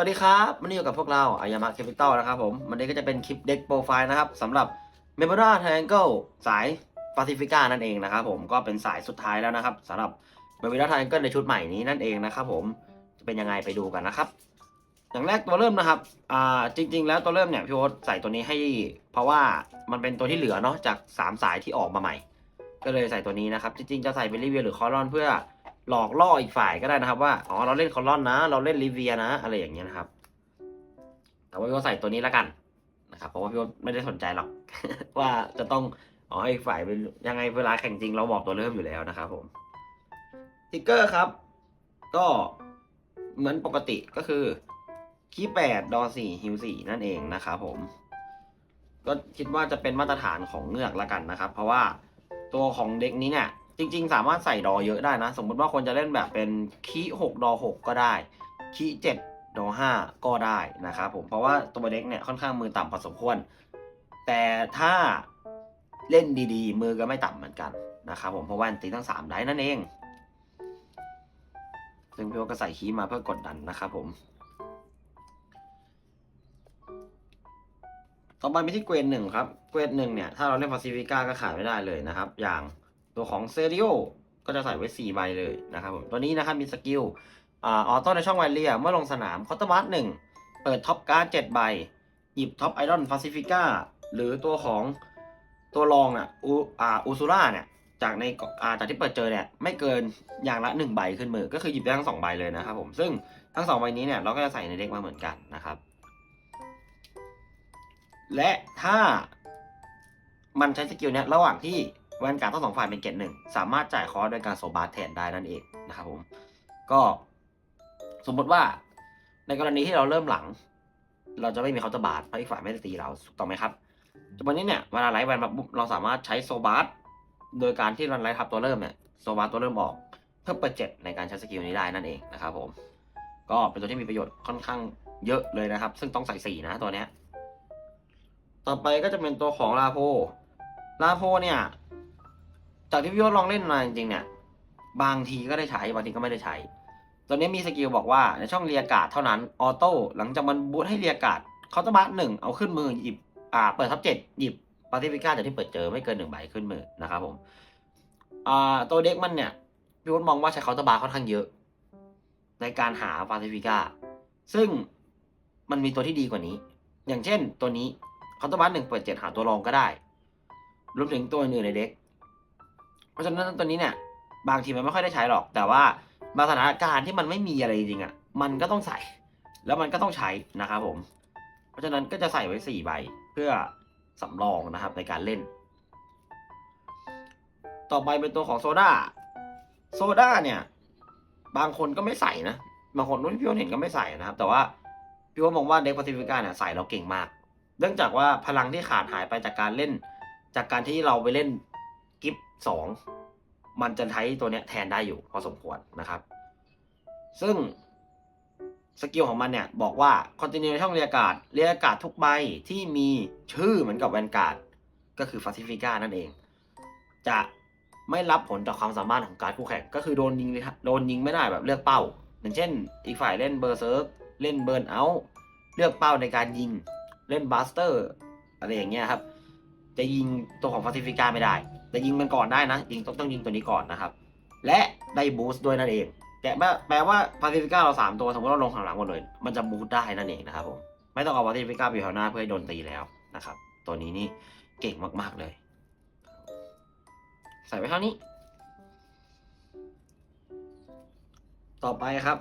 สวัสดีครับวันนี้อยู่กับพวกเราอายามะแคปิตอลนะครับผมวันนี้ก็จะเป็นคลิปเด็กโปรไฟล์นะครับสำหรับเมมเบราไทแองเกิลสายปาซิฟิก้านั่นเองนะครับผมก็เป็นสายสุดท้ายแล้วนะครับสำหรับเมมเบราไทแองเกิลในชุดใหม่นี้นั่นเองนะครับผมจะเป็นยังไงไปดูกันนะครับอย่างแรกตัวเริ่มนะครับอ่าจริง ๆ แล้วตัวเริ่มเนี่ยพี่โอ๊ตใส่ตัวนี้ให้ เพราะว่ามันเป็นตัวที่เหลือเนาะจาก 3 สายที่ออกมาใหม่ ก็เลยใส่ตัวนี้นะครับจริงๆจะใส่เป็นลิเวียหรือคอรอนเพื่อ หลอกล่ออีกฝ่ายก็ได้นะครับว่าอ๋อเราเล่นคอรอนนะ เราเล่นลิเวียนะ อะไรอย่างเงี้ยนะครับ แต่ว่าพี่โอ๊ตใส่ตัวนี้แล้วกันนะครับเพราะว่าพี่ไม่ได้สนใจหรอก ว่าจะต้องอ๋อให้อีกฝ่ายเป็นยังไงเวลาแข่งจริงเราบอกตัวเริ่มอยู่แล้วนะครับผมทิกเกอร์ครับ ก็เหมือนปกติก็คือคีย์แปดดอสี่ฮิวสี่นั่นเองนะครับผมก็คิดว่าจะเป็นมาตรฐานของเงือกละกันนะครับ เพราะว่าตัวของเด็กนี้เนี่ย จริงๆ สามารถใส่ดอเยอะได้นะ สมมุติว่าคนจะเล่นแบบเป็นคีหกดอหกก็ได้คีเจ็ดดอห้าก็ได้นะครับผมเพราะว่าตัวเด็กเนี่ยค่อนข้างมือต่ำพอสมควร แต่ถ้าเล่นดีๆ มือก็ไม่ต่ำเหมือนกันนะครับผมเพราะว่าตีทั้งสามได้นั่นเองซึ่งพี่โอก็ใส่คีมาเพื่อกดดันนะครับผมต่อไปไปที่เกรดหนึ่งครับ เกรดหนึ่งเนี่ย ถ้าเราเล่นฟาซิฟิก้าก็ขาดไม่ได้เลยนะครับ อย่าง ตัวของเซริโอก็จะใส่ไว้ 4 ใบเลยนะครับผมตัวนี้นะครับมีสกิลออโต้ในช่องไวเลียเมื่อลงสนามคอตเตอร์บัสหนึ่งเปิดท็อปการ์ดเจ็ดใบ หยิบท็อปไอดอลฟาซิฟิก้าหรือตัวของตัวรองอะอูอ่าอูซูล่าเนี่ยจากในเกาะอ่าจากที่เปิดเจอเนี่ยไม่เกินอย่างละหนึ่งใบขึ้นมือ ก็คือหยิบได้ทั้งสองใบเลยนะครับผมซึ่งทั้งสองใบนี้เนี่ยเราก็จะใส่ในเด็กมาเหมือนกันนะครับ และถ้ามันใช้สกิลเนี้ยระหว่างที่ แวนการ์ดทั้งสองฝ่ายเป็นเกตหนึ่งสามารถจ่ายคอร์สโดยการโซบาร์แทนได้นั่นเองนะครับผมก็สมมติว่าในกรณีที่เราเริ่มหลัง เราจะไม่มีเคาน์เตอร์บาร์เพราะอีกฝ่ายไม่ได้ตีเราถูกต้องไหมครับจนวันนี้เนี่ยเวลาไลฟ์แวนมาปุ๊บเราสามารถใช้โซบาร์โดยการที่รันไลฟ์ทับตัวเริ่มเนี่ยโซบาร์ตัวเริ่มออกเพื่อเปิดเจ็ดในการใช้สกิลนี้ได้นั่นเองนะครับผมก็เป็นตัวที่มีประโยชน์ค่อนข้างเยอะเลยนะครับ ซึ่งต้องใส่สีนะตัวเนี้ยต่อไปก็จะเป็นตัวของลาโพลาโพเนี่ย จากที่พี่โยศลองเล่นมาจริงๆเนี่ย บางทีก็ได้ใช้บางทีก็ไม่ได้ใช้ตัวนี้มีสกิลบอกว่าในช่องเรียการ์ดเท่านั้นออโต้หลังจากมันบูทให้เรียการ์ดเขาจะบัสหนึ่งเอาขึ้นมือหยิบอ่าเปิดทับเจ็ดหยิบปาติฟิก้าจากที่เปิดเจอไม่เกินหนึ่งใบขึ้นมือนะครับผมอ่าตัวเด็กมันเนี่ยพี่โยศมองว่าใช้เคาน์เตอร์บาร์ค่อนข้างเยอะ ในการหาปาติฟิก้าซึ่งมันมีตัวที่ดีกว่านี้ อย่างเช่นตัวนี้เคาน์เตอร์บัสหนึ่งเปิดเจ็ดหาตัวรองก็ได้รวมถึงตัวอื่นในเด็ก ราะฉะนั้นตัวนี้เนี่ย บางทีมันไม่ค่อยได้ใช้หรอก แต่ว่าบางสถานการณ์ที่มันไม่มีอะไรจริงอะ มันก็ต้องใส่ แล้วมันก็ต้องใช้นะครับผม เพราะฉะนั้นก็จะใส่ไว้สี่ใบเพื่อสำรองนะครับในการเล่น ต่อไปเป็นตัวของโซดาโซดาเนี่ย บางคนก็ไม่ใส่นะ บางคนนู้นพี่โอนเห็นก็ไม่ใส่นะครับ แต่ว่าพี่โอนมองว่าเด็กปาซิฟิกาเนี่ยใส่เราเก่งมาก เนื่องจากว่าพลังที่ขาดหายไปจากการเล่น จากการที่เราไปเล่น กิฟสองมันจะใช้ตัวเนี้ยแทนได้อยู่พอสมควรนะครับ ซึ่งสกิลของมันเนี่ยบอกว่าคอนติเนียช่องเรียการ์ดเรียการ์ดทุกใบที่มีชื่อเหมือนกับแวนการ์ดก็คือฟาซิฟิก้านั่นเอง จะไม่รับผลจากความสามารถของการคู่แข่งก็คือโดนยิงโดนยิงไม่ได้แบบเลือกเป้า อย่างเช่น อีกฝ่ายเล่นเบอร์เซิร์กเล่นเบิร์นเอาท์เลือกเป้าในการยิงเล่นบาสเตอร์อะไรอย่างเงี้ยครับ จะยิงตัวของฟาซิฟิก้าไม่ได้ แต่ยิงมันก่อนได้นะ ยิงต้องต้องยิงตัวนี้ก่อนนะครับ และได้บูสต์ด้วยนั่นเอง แต่แปลแปลว่าฟาซิฟิก้าเราสามตัวสมมติเราลงข้างหลังหมดเลย มันจะบูสต์ได้นั่นเองนะครับผมไม่ต้องเอาฟาซิฟิก้าไปอยู่แถวหน้าเพื่อให้โดนตีแล้วนะครับ ตัวนี้นี่เก่งมากๆเลย ใส่ไว้เท่านี้ ต่อไปครับ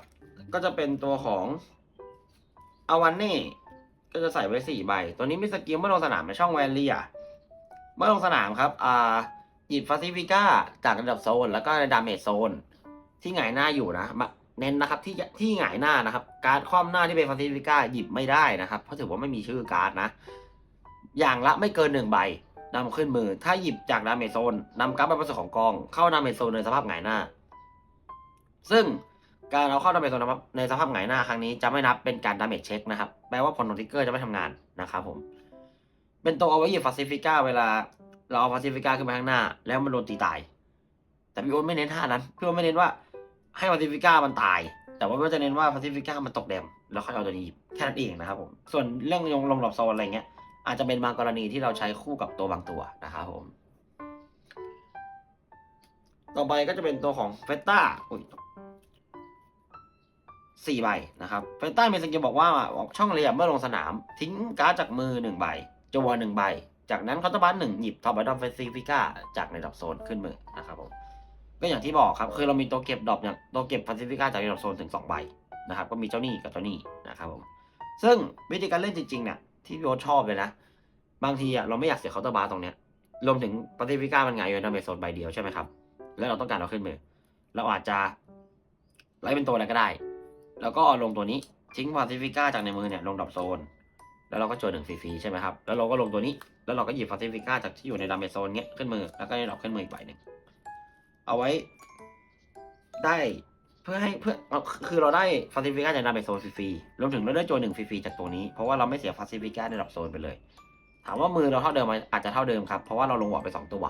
ก็จะเป็นตัวของอาวันเน่ก็จะใส่ไว้สี่ใบ ตัวนี้มีสกิลเมื่อลงสนามในช่องแวนเลียเมื่อลงสนามครับ อ่า หยิบฟาซิฟิก้าจากระดับโซน แล้วก็ในดาเมจโซน ที่หงายหน้าอยู่นะมาเน้นนะครับที่ที่หงายหน้านะครับ การคว่ำหน้าที่เป็นฟาซิฟิก้าหยิบไม่ได้นะครับ เพราะถือว่าไม่มีชื่อการ์ดนะ อย่างละไม่เกินหนึ่งใบนำขึ้นมือ ถ้าหยิบจากดาเมจโซนนำการ์ดใบประสบของกอง เข้าดาเมจโซนในสภาพหงายหน้า ซึ่งการเอาเข้าดาเมจโซนในสภาพหงายหน้าครั้งนี้จะไม่นับเป็นการดาเมจเช็คนะครับ แปลว่าผลของทิกเกอร์จะไม่ทำงานนะครับผม เป็นตัวเอาไว้หยิบฟาซิฟิก้าเวลา เราเอาฟาซิฟิก้าขึ้นไปข้างหน้า แล้วมันโดนตีตาย แต่พี่โอ๊ตไม่เน้นท่านั้นพี่โอ๊ตไม่เน้นว่าให้ฟาซิฟิก้ามันตาย แต่ว่าพี่จะเน้นว่าฟาซิฟิก้ามันตกแดมแล้วค่อยเอาตัวนี้หยิบแค่นั้นเองนะครับผมส่วนเรื่องลงลงหลบโซนอะไรเงี้ยอาจจะเป็นบางกรณีที่เราใช้คู่กับตัวบางตัวนะครับผม ต่อไปก็จะเป็นตัวของเฟต้าสี่ใบนะครับ เฟต้ามีสกิลบอกว่าช่องเรียบเมื่อลงสนาม ทิ้งการ์ดจากมือหนึ่งใบจวหนึ่งใบ จากนั้นเขาจะบัสหนึ่งหยิบท็อปไอดอมเฟซิฟิก้าจากในดรอปโซนขึ้นมือนะครับผมก็อย่างที่บอกครับคือเรามีตัวเก็บดอปอย่างตัวเก็บฟาซิฟิก้าจากในดรอปโซนถึงสองใบนะครับก็มีเจ้านี่กับเจ้านี่นะครับผมซึ่งวิธีการเล่นจริงๆเนี่ยที่พี่โอชอบเลยนะ บางทีอะเราไม่อยากเสียเคาน์เตอร์บาร์ตรงเนี้ยรวมถึงปฏิฟิก้ามันหงายอยู่ในดาเมจโซนใบเดียวใช่ไหมครับ แล้วเราต้องการเอาขึ้นมือ เราอาจจะไล่เป็นตัวอะไรก็ได้ แล้วก็ลงตัวนี้ทิ้งปฏิฟิก้าจากในมือเนี่ยลงดรอปโซน แล้วเราก็โจนหนึ่งฟรีๆใช่ไหมครับ แล้วเราก็ลงตัวนี้ แล้วเราก็หยิบปฏิฟิก้าจากที่อยู่ในดาเมโซนเนี้ยขึ้นมือ แล้วก็ได้ดรอปขึ้นมืออีกใบหนึ่งเอาไว้ได้เพื่อให้เพื่อเอาคือเราได้ฟาซิฟิก้าจากดาเมโซนฟรีๆรวมถึงเราได้โจนหนึ่งฟรีๆจากตัวนี้ เพราะว่าเราไม่เสียฟาซิฟิก้าในดรอปโซนไปเลย ถามว่ามือเราเท่าเดิมไหมอาจจะเท่าเดิมครับ เพราะว่าเราลงบอร์ดไปสองตัว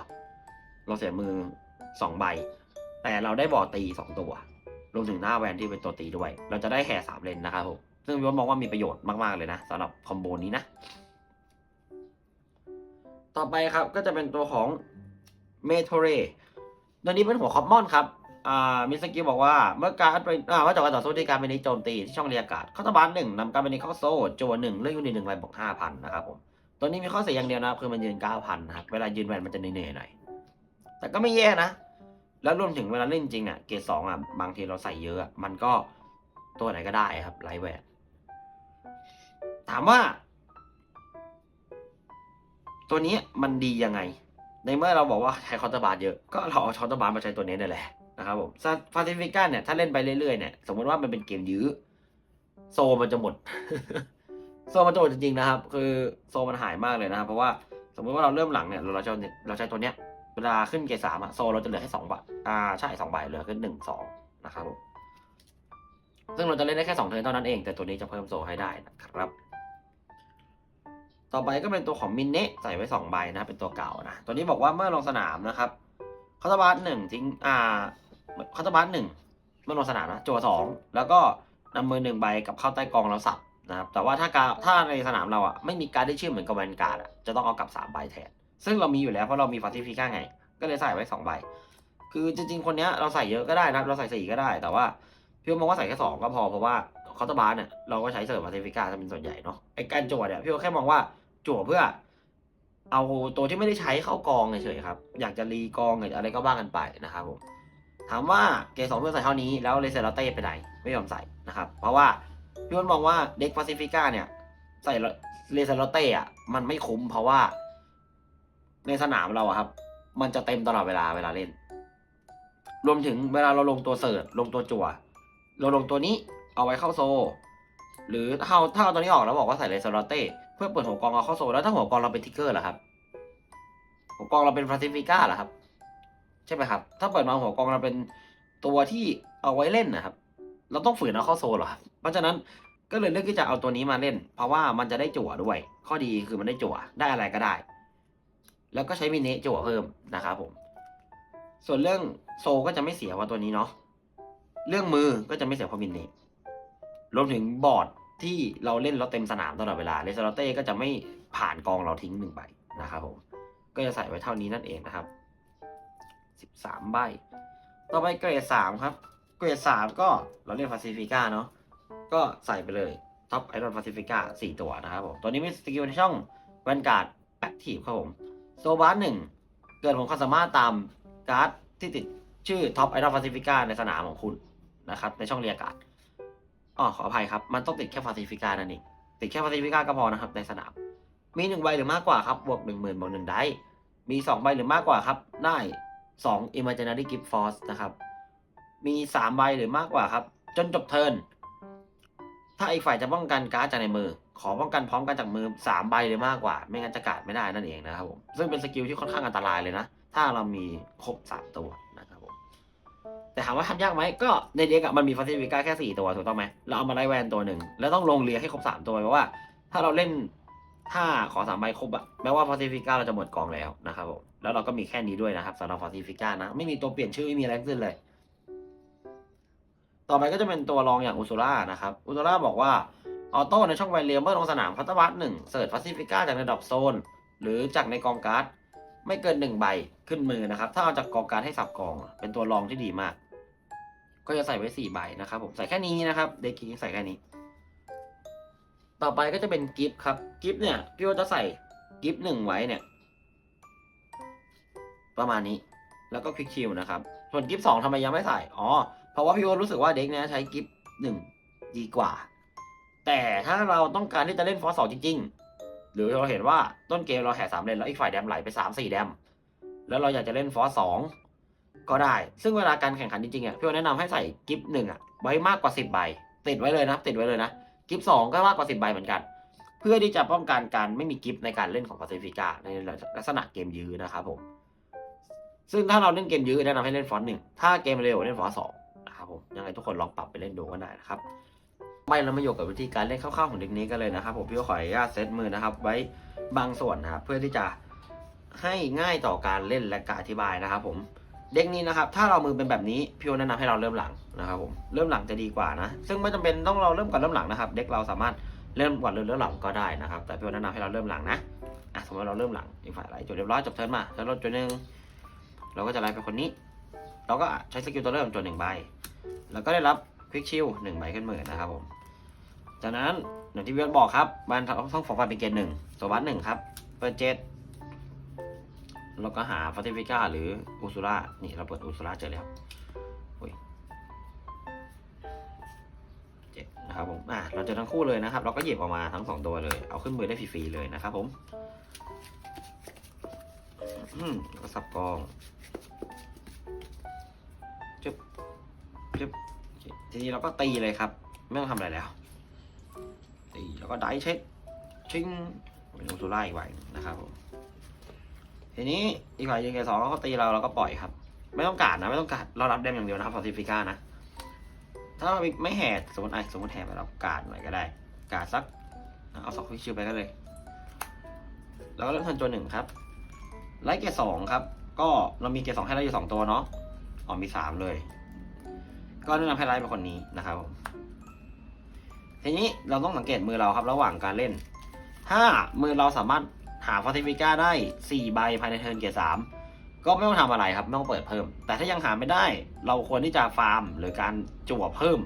เราเสียมือสองใบ แต่เราได้บอร์ดตีสองตัว รวมถึงหน้าแวนที่เป็นตัวตีด้วย เราจะได้แห่สามเลนนะครับผมซึ่งวิวมองว่ามีประโยชน์มากๆเลยนะสำหรับคอมโบนี้นะ ต่อไปครับก็จะเป็นตัวของเมโทเรตัวนี้เป็นหัวคอมมอนครับอ่ามิสกิบอกว่าเมื่อการไปอ่าว่าจากการต่อสู้ที่การเป็นนิโจมตีที่ช่องเรียกาศข้าตบานหนึ่งนำการเป็นนิเข้าโซ่โจวหนึ่งเลือกยูนิตหนึ่งใบบวกห้าพันนะครับผมตัวนี้มีข้อเสียอย่างเดียวนะคือมันยืนเก้าพันนะครับเวลายืนแวนมันจะเหนื่อยหน่อยแต่ก็ไม่แย่นะ แล้วรวมถึงเวลาเล่นจริงอะเกรดสองอะบางทีเราใส่เยอะอะมันก็ตัวไหนก็ได้ครับไลท์แวนถามว่า ตัวนี้มันดียังไง ในเมื่อเราบอกว่าใช้คอร์ตบาร์เยอะ ก็เราเอาคอร์ตบาร์มาใช้ตัวนี้นี่แหละนะครับผมฟาซิฟิก้าเนี่ยถ้าเล่นไปเรื่อยๆเนี่ยสมมติว่ามันเป็นเกมยื้อโซมันจะหมด โซมันจะหมดจริงๆนะครับ คือโซมันหายมากเลยนะครับ เพราะว่าสมมติว่าเราเริ่มหลังเนี่ยเราเราจะเราใช้ตัวเนี้ยเวลาขึ้นเกรดสามอะโซเราจะเหลือแค่สองใบอ่าใช่สองใบเหลือแค่หนึ่งสองนะครับผมซึ่งเราจะเล่นได้แค่สองเทิร์นเท่านั้นเองแต่ตัวนี้จะเพิ่มโซให้ได้นะครับ ต่อไปก็เป็นตัวของมินเนะใส่ไว้สองใบนะ เป็นตัวเก่านะ ตัวนี้บอกว่าเมื่อลงสนามนะครับคาตาบัสหนึ่งทิ้งอ่าคาตาบัสหนึ่งเมื่อลงสนามนะจัวสองแล้วก็นำมือหนึ่งใบกับเข้าใต้กองแล้วสับนะครับแต่ว่าถ้าการถ้าในสนามเราอะไม่มีการได้ชื่อเหมือนกับแวนการ์ดอะจะต้องเอากลับสามใบแทน ซึ่งเรามีอยู่แล้วเพราะเรามีฟาติฟิก้าไง ก็เลยใส่ไว้สองใบคือจริงๆคนเนี้ยเราใส่เยอะก็ได้นะเราใส่สี่ก็ได้ แต่ว่าพี่มองว่าใส่แค่สองก็พอเพราะว่า คอร์ตบาร์เนี่ยเราก็ใช้เสริมฟาติฟิก้าจะเป็นส่วนใหญ่เนาะไอการจั่วเนี่ยพี่ก็แค่มองว่าจั่วเพื่อ เอาตัวที่ไม่ได้ใช้เข้ากองเฉยๆครับอยากจะรีกองหรืออะไรก็บ้ากันไปนะครับผมถามว่าเกสองเพื่อใส่เท่านี้แล้วเลเซอร์ลาเต้ไปไหนไม่ยอมใส่นะครับเพราะว่าพี่อ้นมองว่าเด็กฟาซิฟิก้าเนี่ยใส่เลเซอร์ลาเต้อะมันไม่คุ้มเพราะว่า ในสนามเราอะครับ มันจะเต็มตลอดเวลาเวลาเล่น รวมถึงเวลาเราลงตัวเสิร์ชลงตัวจั่วเราลงตัวนี้ เอาไว้เข้าโซ หรือถ้าเอาถ้าเอาตัวนี้ออกแล้วบอกว่าใส่เลเซอร์เต้เพื่อเปิดหัวกองเอาเข้าโซ แล้วถ้าหัวกองเราเป็นทิกเกอร์ล่ะครับ หัวกองเราเป็นฟาซิฟิก้าล่ะครับ ใช่ไหมครับ ถ้าเปิดมาหัวกองเราเป็นตัวที่เอาไว้เล่นนะครับ เราต้องฝืนเอาเข้าโซเหรอครับ เพราะฉะนั้นก็เลยเลือกที่จะเอาตัวนี้มาเล่น เพราะว่ามันจะได้จั่วด้วย ข้อดีคือมันได้จั่วได้อะไรก็ได้ แล้วก็ใช้มินเนะจั่วเพิ่มนะครับผม ส่วนเรื่องโซก็จะไม่เสียเพราตัวนี้เนาะเรื่องมือก็จะไม่เสียเพราะมินเน รวมถึงบอร์ดที่เราเล่นเราเต็มสนามตลอดเวลาเลสโรเต้ก็จะไม่ผ่านกองเราทิ้งหนึ่งใบนะครับผม ก็จะใส่ไว้เท่านี้นั่นเองนะครับสิบสามใบ ต่อไปเกรดสามครับ เกรดสามก็เราเรียกฟาซิฟิก้าเนาะ ก็ใส่ไปเลยท็อปไอรอนฟาซิฟิก้าสี่ตัวนะครับผม ตัวนี้มีสกิลในช่องแวนการ์ดแอคทีฟครับผม โซบาร์หนึ่งเกิดผลความสามารถตามการ์ดที่ติดชื่อท็อปไอรอนฟาซิฟิก้าในสนามของคุณนะครับ ในช่องเรียกการ์ด อ๋อขออภัยครับ มันต้องติดแค่ฟาซิฟิกานั่นเองติดแค่ฟาซิฟิกาก็พอนะครับ ในสนาม มีหนึ่งใบหรือมากกว่าครับ บวกหนึ่งหมื่นบวกหนึ่งได้ มีสองใบหรือมากกว่าครับ ได้สอง imaginary gift force นะครับ มีสามใบหรือมากกว่าครับ จนจบเทิร์น ถ้าอีกฝ่ายจะป้องกันการ์ดจากในมือ ขอป้องกันพร้อมกันจากมือสามใบเลยมากกว่า ไม่งั้นจะการ์ดไม่ได้นั่นเองนะครับผม ซึ่งเป็นสกิลที่ค่อนข้างอันตรายเลยนะ ถ้าเรามีครบสามตัวนะ แต่ถามว่าทำยากไหมก็ในเด็กมันมีฟาซิฟิก้าแค่สี่ตัวถูกต้องไหมเราเอามาไล่แวนตัวหนึ่งแล้วต้องลงเรียให้ครบสามตัวเพราะว่า ถ้าเราเล่นถ้าขอสามใบครบอะแม้ว่าฟาซิฟิก้าเราจะหมดกองแล้วนะครับผมแล้วเราก็มีแค่นี้ด้วยนะครับสำหรับฟาซิฟิก้านะ ไม่มีตัวเปลี่ยนชื่อไม่มีอะไรทั้งสิ้นเลย ต่อไปก็จะเป็นตัวรองอย่างอุซูล่านะครับอุซูล่าบอกว่าออโต้ในช่องไวเลียเมื่อลงสนามพัตวัตหนึ่งเสิร์ชฟาซิฟิก้าจากในดรอปโซน หรือจากในกองการ์ดไม่เกินหนึ่งใบขึ้นมือนะครับ ถ้าเอาจากกองการ์ดให้สับกอง เป็นตัวรองที่ดีมาก ก็จะใส่ไว้สี่ใบนะครับผมใส่แค่นี้นะครับเด็กกิ้งใส่แค่นี้ ต่อไปก็จะเป็นกิฟต์ครับกิฟต์เนี่ยพี่ว่าจะใส่กิฟต์หนึ่งไว้เนี่ย ประมาณนี้แล้วก็ควิกชิลนะครับ ส่วนกิฟต์สองทำไมยังไม่ใส่อ๋อเพราะว่าพี่โอรู้สึกว่าเด็กเนี้ยใช้กิฟต์หนึ่งดีกว่า แต่ถ้าเราต้องการที่จะเล่นฟอสสองจริง ๆ หรือเราเห็นว่าต้นเกมเราแห่สามเลนแล้วอีกฝ่ายแดมไหลไปสามสี่แดมแล้วเราอยากจะเล่นฟอสสอง ก็ได้ ซึ่งเวลาการแข่งขันจริงๆอะพี่โอแนะนำให้ใส่กิฟต์หนึ่งอะไว้มากกว่าสิบใบ ติดไว้เลยนะ ติดไว้เลยนะ กิฟต์สองก็มากกว่าสิบใบเหมือนกัน เพื่อที่จะป้องกันการไม่มีกิฟต์ในการเล่นของปาซิฟิกาในลักษณะเกมยื้อนะครับผม ซึ่งถ้าเราเล่นเกมยื้อแนะนำให้เล่นฟอนต์หนึ่งถ้าเกมเร็วเล่นฟอนต์สองนะครับผมยังไงทุกคนลองปรับไปเล่นดูกันได้นะครับไม่เรามาอยู่กับวิธีการเล่นคร่าวๆของเด็กนี้กันเลยนะครับผมพี่ขออนุญาตเซตมือนะครับ ไว้บางส่วนนะครับเพื่อที่จะให้ง่ายต่อการเล่นและการอธิบายนะครับผม เด็กนี้นะครับ ถ้าเรามือเป็นแบบนี้พี่โอแนะนำให้เราเริ่มหลังนะครับผมเริ่มหลังจะดีกว่านะ ซึ่งไม่จำเป็นต้องเราเริ่มก่อนเริ่มหลังนะครับ เด็กเราสามารถเริ่มก่อนหรือเริ่มหลังก็ได้นะครับ แต่พี่โอแนะนำให้เราเริ่มหลังนะอะสมมติเราเริ่มหลังอีกฝ่ายไหลจดเรียบร้อยจบเทิร์นมาเทิร์นรถจุดหนึ่งเราก็จะไล่ไปคนนี้ เราก็ใช้สกิลตัวเริ่มจดหนึ่งใบแล้วก็ได้รับควิกชิลหนึ่งใบขึ้นมือนะครับผมจากนั้นอย่างที่พี่โอบอกครับมันต้องฟองฟันเป็นเกณฑ์หนึ่งโซบัสหนึ่งครับเปิดเจ็ด เราก็หาฟาติฟิก้าหรืออูซูล่านี่เราเปิดอูซูล่าเจอแล้วอุ้ยเจ็ดนะครับผมอะเราเจอทั้งคู่เลยนะครับ เราก็หยิบออกมาทั้งสองตัวเลย เอาขึ้นมือได้ฟรีๆเลยนะครับผมอืมก็สับกองจึ๊บจึ๊บทีนี้เราก็ตีเลยครับ ไม่ต้องทำอะไรแล้ว ตีแล้วก็ได้เช็คชิงเป็นอูซูล่าอีกใบหนึ่งนะครับผม ทีนี้อีกฝ่ายยิงเกสองเขาตีเราเราก็ปล่อยครับ ไม่ต้องการนะไม่ต้องการเรารับแดมอย่างเดียวนะครับฟอร์ติฟิก้านะ ถ้าเราไม่แห่สมมติไอ้สมมติแห่ไปเราการหน่อยก็ได้ การสักเอาสองฟิชิวไปก็เลยแล้วก็เริ่มทันจนหนึ่งครับไลท์เกสสองครับ ก็เรามีเกสสองให้เราอยู่สองตัวเนาะอ๋อมีสามเลย ก็แนะนำให้ไลท์เป็นคนนี้นะครับผมทีนี้เราต้องสังเกตมือเราครับ ระหว่างการเล่น ถ้ามือเราสามารถ หาฟอติฟิก้าได้ 4 ใบภายในเทิร์นเกียร์สามก็ไม่ต้องทำอะไรครับ ไม่ต้องเปิดเพิ่ม แต่ถ้ายังหาไม่ได้ เราควรที่จะฟาร์ม หรือการจั่วเพิ่ม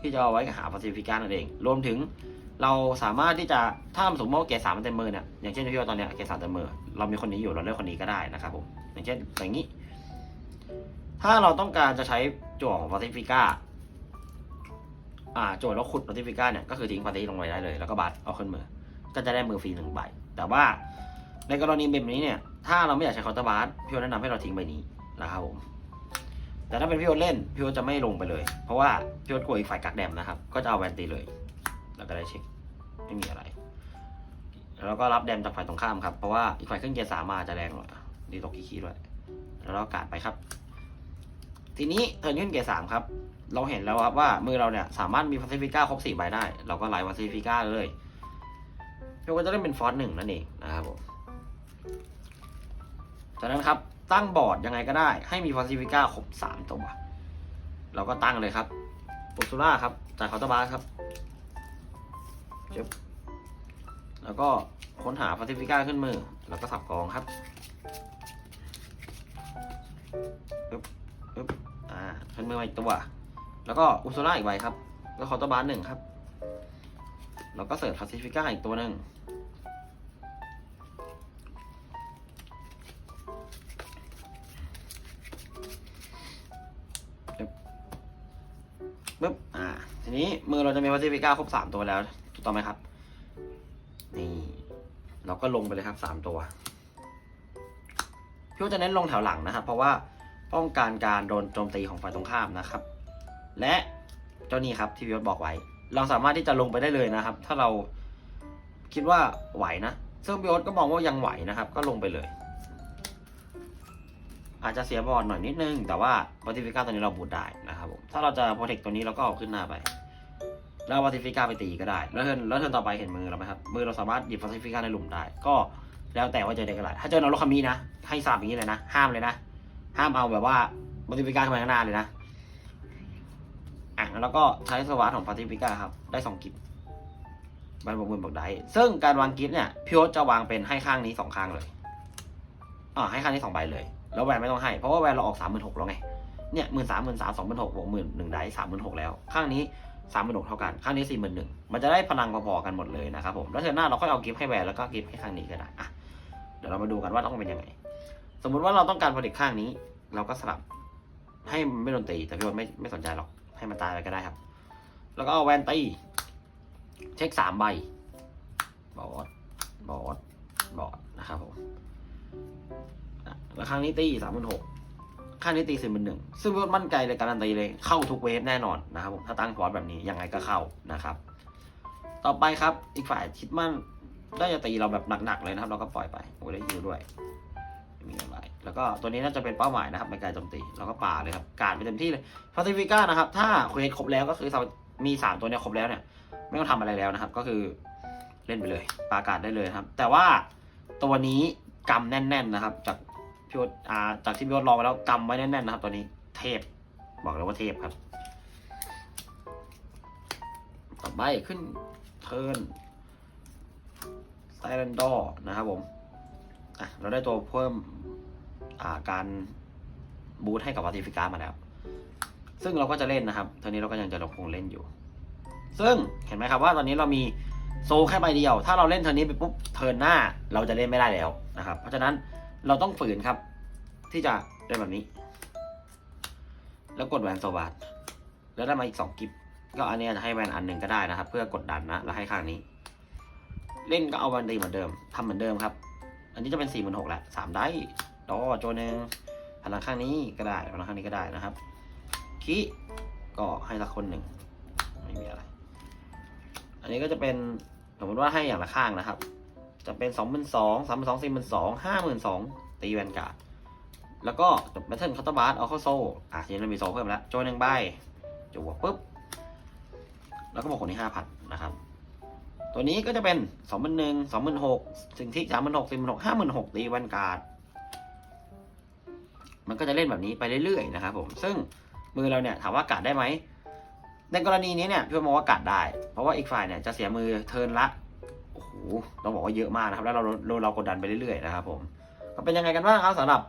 ที่จะเอาไว้กับหาฟอร์ติฟิก้านั่นเอง รวมถึงเราสามารถที่จะถ้าสมมติว่าเกียร์สามเต็มมือเนี่ยอย่างเช่นที่ว่าตอนเนี้ยเกียร์สามเต็มมือเรามีคนนี้อยู่เราเลือกคนนี้ก็ได้นะครับผมอย่างเช่นอย่างนี้ ถ้าเราต้องการจะใช้จั่วของฟอร์ติฟิก้าอ่าจั่วแล้วขุดฟอร์ติฟิก้าเนี่ยก็คือทิ้งฟอร์ติลงไปได้เลย แล้วก็บัตรเอาขึ้นมือ ก็จะได้มือฟรีหนึ่งใบ แต่ว่าในกรณีแบบนี้เนี่ย ถ้าเราไม่อยากใช้คาน์เตอร์บาร์พี่โอแนะนำให้เราทิ้งใบนี้นะครับผมแต่ถ้าเป็นพี่โอเล่นพี่โอจะไม่ลงไปเลย เพราะว่าพี่โอกลัวอีกฝ่ายกักแดมนะครับ ก็จะเอาแวนตีเลย แล้วก็ได้เช็คไม่มีอะไรแล้วก็รับแดมจากฝ่ายตรงข้ามครับ เพราะว่าอีกฝ่ายขึ้นเกียร์สามมาจะแรงหน่อยดีตกขี้ๆด้วย แล้วเรากาดไปครับ ทีนี้เทิร์นขึ้นเกียร์สามครับ เราเห็นแล้วครับว่ามือเราเนี่ยสามารถมีพาซิฟิก้าครบสี่ใบได้ เราก็ไล่พาซิฟิก้าเลย พี่ก็จะได้เป็นฟอนต์หนึ่งนั่นเองนะครับผมจากนั้นครับตั้งบอร์ดยังไงก็ได้ ให้มีฟอสซิฟิก้าครบสามตัวเราก็ตั้งเลยครับปุซูล่าครับจากเคาน์เตอร์บาร์ครับจบแล้วก็ค้นหาฟอสซิฟิก้าขึ้นมือ แล้วก็สับกองครับปึ๊บปึ๊บอ่าขึ้นมือมาอีกตัว แล้วก็อุซูล่าอีกใบครับ แล้วเคาน์เตอร์บาร์หนึ่งครับ แล้วก็เสิร์ฟฟอสซิฟิก้าอีกตัวหนึ่งปึ๊บ อ่า ทีนี้มือเราจะมีวัตถุพิก้าครบสามตัวแล้ว ถูกต้องไหมครับ นี่ เราก็ลงไปเลยครับสามตัวพี่ว่าจะเน้นลงแถวหลังนะครับ เพราะว่าป้องกันการโดนโจมตีของฝ่ายตรงข้ามนะครับ และเจ้านี่ครับที่พี่ยศบอกไว้ เราสามารถที่จะลงไปได้เลยนะครับ ถ้าเราคิดว่าไหวนะ ซึ่งพี่ยศก็มองว่ายังไหวนะครับ ก็ลงไปเลย อาจจะเสียบอร์ดหน่อยนิดนึง แต่ว่าวัติฟิก้าตัวนี้เราบูทได้นะครับผม ถ้าเราจะโปรเทคตัวนี้เราก็เอาขึ้นหน้าไป แล้ววัติฟิก้าไปตีก็ได้ แล้วเทิร์นแล้วเทิร์นต่อไปเห็นมือเราไหมครับ มือเราสามารถหยิบวัติฟิก้าในหลุมได้ ก็แล้วแต่ว่าจะเด็กอะไรถ้าเจอนรกคามีนะ ให้สาบอย่างนี้เลยนะ ห้ามเลยนะ ห้ามเอาแบบว่าวัติฟิก้าขึ้นมาข้างหน้าเลยนะ อะแล้วก็ใช้สวัสดของปาติฟิก้าครับ ได้สองกิฟต์บันบวกมือบอกได้ ซึ่งการวางกิฟต์เนี่ยพี่โอ๊ตจะวางเป็นให้ข้างนี้สองข้างเลยอ่าให้ข้างนี้สองใบเลย แล้วแวนไม่ต้องให้ เพราะว่าแวนเราออกสามหมื่นหกแล้วไง เนี่ยหมื่นสามหมื่นสามสองหมื่นหกบวกหมื่นหนึ่งได้สามหมื่นหกแล้ว ข้างนี้สามหมื่นหกเท่ากัน ข้างนี้สี่หมื่นหนึ่งมันจะได้พลังพอๆกันหมดเลยนะครับผม แล้วเทอร์นหน้าเราค่อยเอากิฟต์ให้แวนแล้วก็กิฟต์ให้ข้างนี้ก็ได้อะเดี๋ยวเรามาดูกันว่าต้องเป็นยังไง สมมุติว่าเราต้องการผลิตข้างนี้ เราก็สลับให้ไม่โดนตีแต่พี่โอ๊ตไม่ไม่สนใจหรอก ให้มันตายไปก็ได้ครับ แล้วก็เอาแวนตี้เช็คสามใบบอสบอสบอสนะครับผมแล้วครั้งนี้ตีสามหมื่นหกข้างนี้ตีสี่หมื่นหนึ่งซึ่งมั่นใจเลยการันตีเลยเข้าทุกเวฟแน่นอนนะครับผมถ้าตั้งฟอร์สแบบนี้ยังไงก็เข้านะครับ ต่อไปครับอีกฝ่ายคิดมั่นได้จะตีเราแบบหนักๆเลยนะครับ เราก็ปล่อยไปโอ้ได้ยิวด้วย มีอะไร แล้วก็ตัวนี้น่าจะเป็นเป้าหมายนะครับในการโจมตีเราก็ป่าเลยครับการไปเต็มที่เลยฟาติฟิก้านะครับ ถ้าเควสครบแล้วก็คือมีสามตัวเนี้ยครบแล้วเนี่ยไม่ต้องทำอะไรแล้วนะครับ ก็คือเล่นไปเลยปาการได้เลยครับ แต่ว่าตัวนี้กำแน่น ๆนะครับ จากพี่วอ่าจากที่พี่วดลองไปแล้วกำไว้แน่นๆนะครับตัวนี้เทพบอกเลยว่าเทพครับ ต่อไปขึ้นเทิร์นไซเรนดอนะครับผมอะเราได้ตัวเพิ่ม การบูทให้กับวัติฟิก้ามาแล้ว ซึ่งเราก็จะเล่นนะครับตอนนี้เราก็ยังจะคงเล่นอยู่ ซึ่งเห็นไหมครับว่าตอนนี้เรามีโซแค่ใบเดียว ถ้าเราเล่นเทิร์นนี้ไปปุ๊บเทิร์นหน้าเราจะเล่นไม่ได้แล้วนะครับ เพราะฉะนั้นเราต้องฝืนครับ ที่จะเล่นแบบนี้ แล้วกดแวนโซบาร์แล้วได้มาอีกสองกิฟต์ก็อันนี้จะให้แวนอันหนึ่งก็ได้นะครับ เพื่อกดดันนะแล้วให้ข้างนี้ เล่นก็เอาวันดีเหมือนเดิมทำเหมือนเดิมครับ อันนี้จะเป็นสี่หมื่นหกแหละสามได้ ดอโจหนึ่งพลังข้างนี้ก็ได้พลังข้างนี้ก็ได้นะครับคีก็ให้ละคนหนึ่งไม่มีอะไร อันนี้ก็จะเป็นสมมติว่าให้อย่างละข้างนะครับ จะเป็นสองหมื่นสองสามหมื่นสองสี่หมื่นสองห้าหมื่นสองตีแวนการ์ดแล้วก็แบทเทิลคัตเตอร์บาร์เอาเข้าโซ่อะทีนี้เรามีโซ่เพิ่มแล้วโจหนึ่งใบจั่วปุ๊บ แล้วก็บอกคนที่ห้าพันนะครับ ตัวนี้ก็จะเป็นสองหมื่นหนึ่งสองหมื่นหกสิ่งที่สามหมื่นหกสี่หมื่นหกห้าหมื่นหกตีแวนการ์ด มันก็จะเล่นแบบนี้ไปเรื่อยๆนะครับผม ซึ่งมือเราเนี่ยถามว่ากัดได้ไหม ในกรณีนี้เนี่ยพี่มองว่ากัดได้ เพราะว่าอีกฝ่ายเนี่ยจะเสียมือเทินละ โอ้โหต้องบอกว่าเยอะมากนะครับ แล้วเราเราเรากดดันไปเรื่อยๆนะครับผมก็เป็นยังไงกันบ้างครับสำหรับ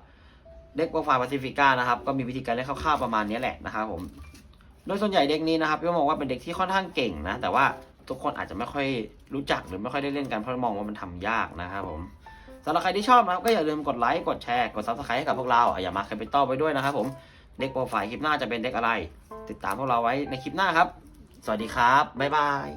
เด็กโปรไฟล์ปาซิฟิก้านะครับ ก็มีวิธีการเล่นคร่าวๆประมาณนี้แหละนะครับผม โดยส่วนใหญ่เด็กนี้นะครับพี่มองว่าเป็นเด็กที่ค่อนข้างเก่งนะ แต่ว่าทุกคนอาจจะไม่ค่อยรู้จักหรือไม่ค่อยได้เล่นกันเพราะมองว่ามันทำยากนะครับผม สำหรับใครที่ชอบนะครับก็อย่าลืมกดไลค์ กดแชร์ กดซับสไครต์ให้กับพวกเราอย่ามาแคปิตอลไปด้วยนะครับผมเด็กโปรไฟล์คลิปหน้าจะเป็นเด็กอะไร ติดตามพวกเราไว้ในคลิปหน้าครับ สวัสดีครับ บ๊ายบาย